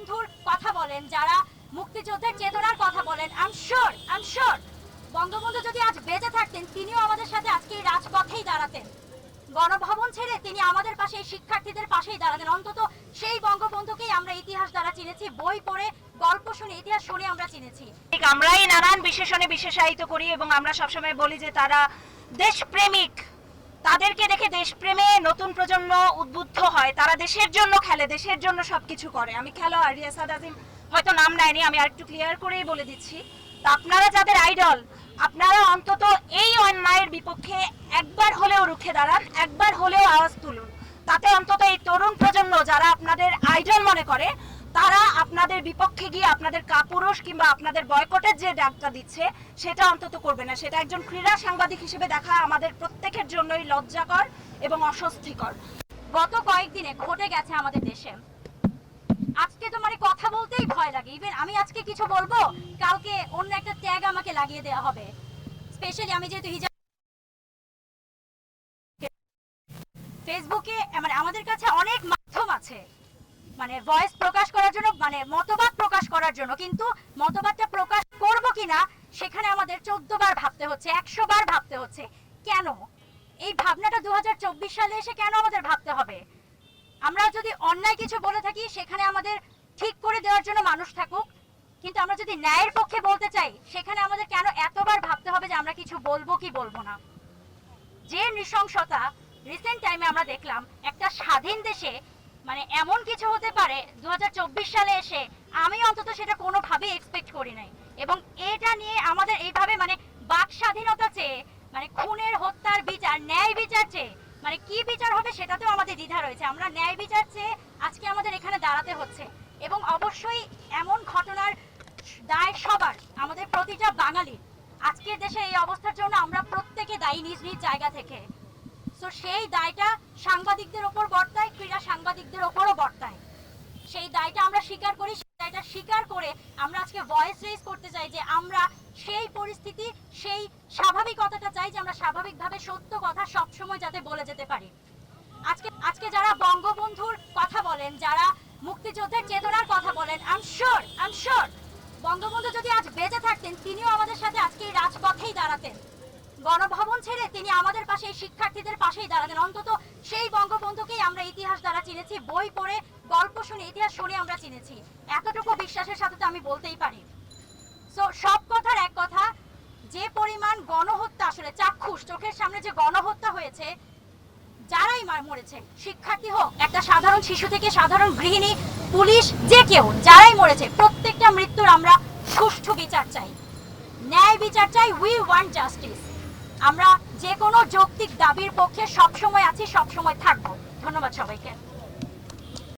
বঙ্গবন্ধুর কথা বলেন, যারা মুক্তিযুদ্ধের চেতনার কথা বলেন I'm sure I'm sure Bangabandhu যদি আজ বেঁচে থাকতেন, তিনিও আমাদের সাথে আজকে এই রাজপথেই দাঁড়াতেন। গণভবন ছেড়ে তিনি আমাদের পাশে এই শিক্ষার্থীদের পাশেই দাঁড়াতেন। অন্তত সেই বঙ্গবন্ধুকেই আমরা ইতিহাস দ্বারা চিনেছি, বই পড়ে, গল্প শুনে, ইতিহাস শুনে আমরা চিনেছি। ঠিক, আমরাই নানান বিশেষণে বিশেষায়িত করি এবং আমরা সবসময় বলি যে তারা দেশপ্রেমিক। তাদেরকে দেখে দেশপ্রেমে নতুন প্রজন্ম উদ্বুদ্ধ হয়। তারা দেশের জন্য খেলে, দেশের জন্য সবকিছু করে। আমি খেলোয়াড় রিয়াসাদ আজিম হয়তো নাম নেয়নি, আমি আরেকটু ক্লিয়ার করেই বলে দিচ্ছি। তো আপনারা যাদের আইডল আপনারা অন্তত এই অন্যায়ের বিপক্ষে একবার হলেও রুখে দাঁড়ান, একবার হলেও আওয়াজ তুলুন। তাতে অন্তত এই তরুণ প্রজন্ম যারা আপনাদের আইডল মনে করে তারা আপনাদের বিপক্ষে গিয়ে আপনাদের কাপুরুষ কিংবা আপনাদের বয়কটের যে ডাকটা দিচ্ছে, সেটা অন্তত করবে না। সেটা একজন ক্রীড়া সাংবাদিক হিসেবে দেখা আমাদের প্রত্যেকের জন্যই লজ্জাকর এবং অস্বস্তিকর। গত কয়েকদিনে ঘটে গেছে আমাদের দেশে। আজকে তো মানে কথা বলতেই ভয় লাগে। ইভেন আমি আজকে কিছু বলব, কালকে অন্য একটা ট্যাগ আমাকে লাগিয়ে দেওয়া হবে। স্পেশালি আমি যেহেতু হিজাব ফেসবুকে মানে আমাদের কাছে অনেক মাধ্যম আছে। মানে ভয়েস প্রকাশ করার জন্য মানে মতবাদ প্রকাশ করার জন্য, কিন্তু মতবাদটা প্রকাশ করব কিনা সেখানে আমাদের চোদ্দ বার ভাবতে হচ্ছে, একশো বার ভাবতে হচ্ছে। কেন? এই ভাবনাটা দু সালে এসে কেন আমাদের ভাবতে হবে? আমরা যদি অন্যায় কিছু বলে থাকি, সেখানে আমাদের ঠিক করে দেওয়ার জন্য মানুষ থাকুক, কিন্তু আমরা যদি ন্যায়ের পক্ষে বলতে চাই, সেখানে আমাদের কেন এতবার ভাবতে হবে যে আমরা কিছু বলব কি বলব না? যে নৃশংসতা রিসেন্ট টাইমে আমরা দেখলাম, একটা স্বাধীন দেশে মানে এমন কিছু হতে পারে দু হাজার চব্বিশ সালে এসে আমি অন্তত সেটা কোনোভাবেই এক্সপেক্ট করি নাই। এবং এটা নিয়ে আমাদের এইভাবে মানে বাক স্বাধীনতা চেয়ে মানে খুনের হত্যার বিচার, ন্যায় বিচার চেয়ে মানে কি বিচার হবে সেটাতেও আমাদের দ্বিধা রয়েছে। আমরা ন্যায় বিচার চেয়ে আজকে আমাদের এখানে দাঁড়াতে হচ্ছে। এবং অবশ্যই এমন ঘটনার দায় সবার, আমাদের প্রতিটা বাঙালি আজকের দেশে এই অবস্থার জন্য আমরা প্রত্যেকে দায়ী নিজ নিজ জায়গা থেকে। সো সেই দায়টা সাংবাদিকদের ওপর বর্তায়, ক্রীড়া সাংবাদিকদের ওপরও বর্তায়। সেই দায়টা আমরা স্বীকার করি, সেই দায়টা স্বীকার করে আমরা আজকে ভয়েস রেজ করতে চাই যে আমরা সেই পরিস্থিতি, সেই স্বাভাবিকতাটা চাই যে আমরা স্বাভাবিকভাবে সত্য কথা সবসময় যাতে বলে যেতে পারি। আজকে আজকে যারা বঙ্গবন্ধুর কথা বলেন, যারা মুক্তিযুদ্ধের চেতনার কথা বলেন I'm sure I'm sure Bangabandhu যদি আজ বেঁচে থাকতেন, তিনিও আমাদের সাথে আজকে এই রাজপথেই দাঁড়াতেন। গণভবন ছেড়ে তিনি আমাদের পাশে, শিক্ষার্থীদের পাশেই দাঁড়াতেন অন্তত সেই বঙ্গবন্ধুকেই আমরা ইতিহাস দ্বারা চিনেছি, বই পড়ে, গল্প শুনে, ইতিহাস শুনে আমরা চিনেছি। এতটুকু বিশ্বাসের সাথে তো আমি বলতেই পারি। সো সব কথার এক কথা, যে পরিমাণ গণহত্যা আসলে, চাক্ষুষ, চোখের সামনে যে গণহত্যা হয়েছে, যারাই মার মরেছে, শিক্ষার্থী হোক, একটা সাধারণ শিশু থেকে সাধারণ গৃহিণী, পুলিশ, যে কেউ, যারাই মরেছে, প্রত্যেকটা মৃত্যুর আমরা সুষ্ঠু বিচার চাই। ন্যায় বিচার চাই উই ওয়ান্ট জাস্টিস আমরা যে কোনো যৌক্তিক দাবির পক্ষে সবসময় আছি সবসময় থাকব। ধন্যবাদ সবাইকে।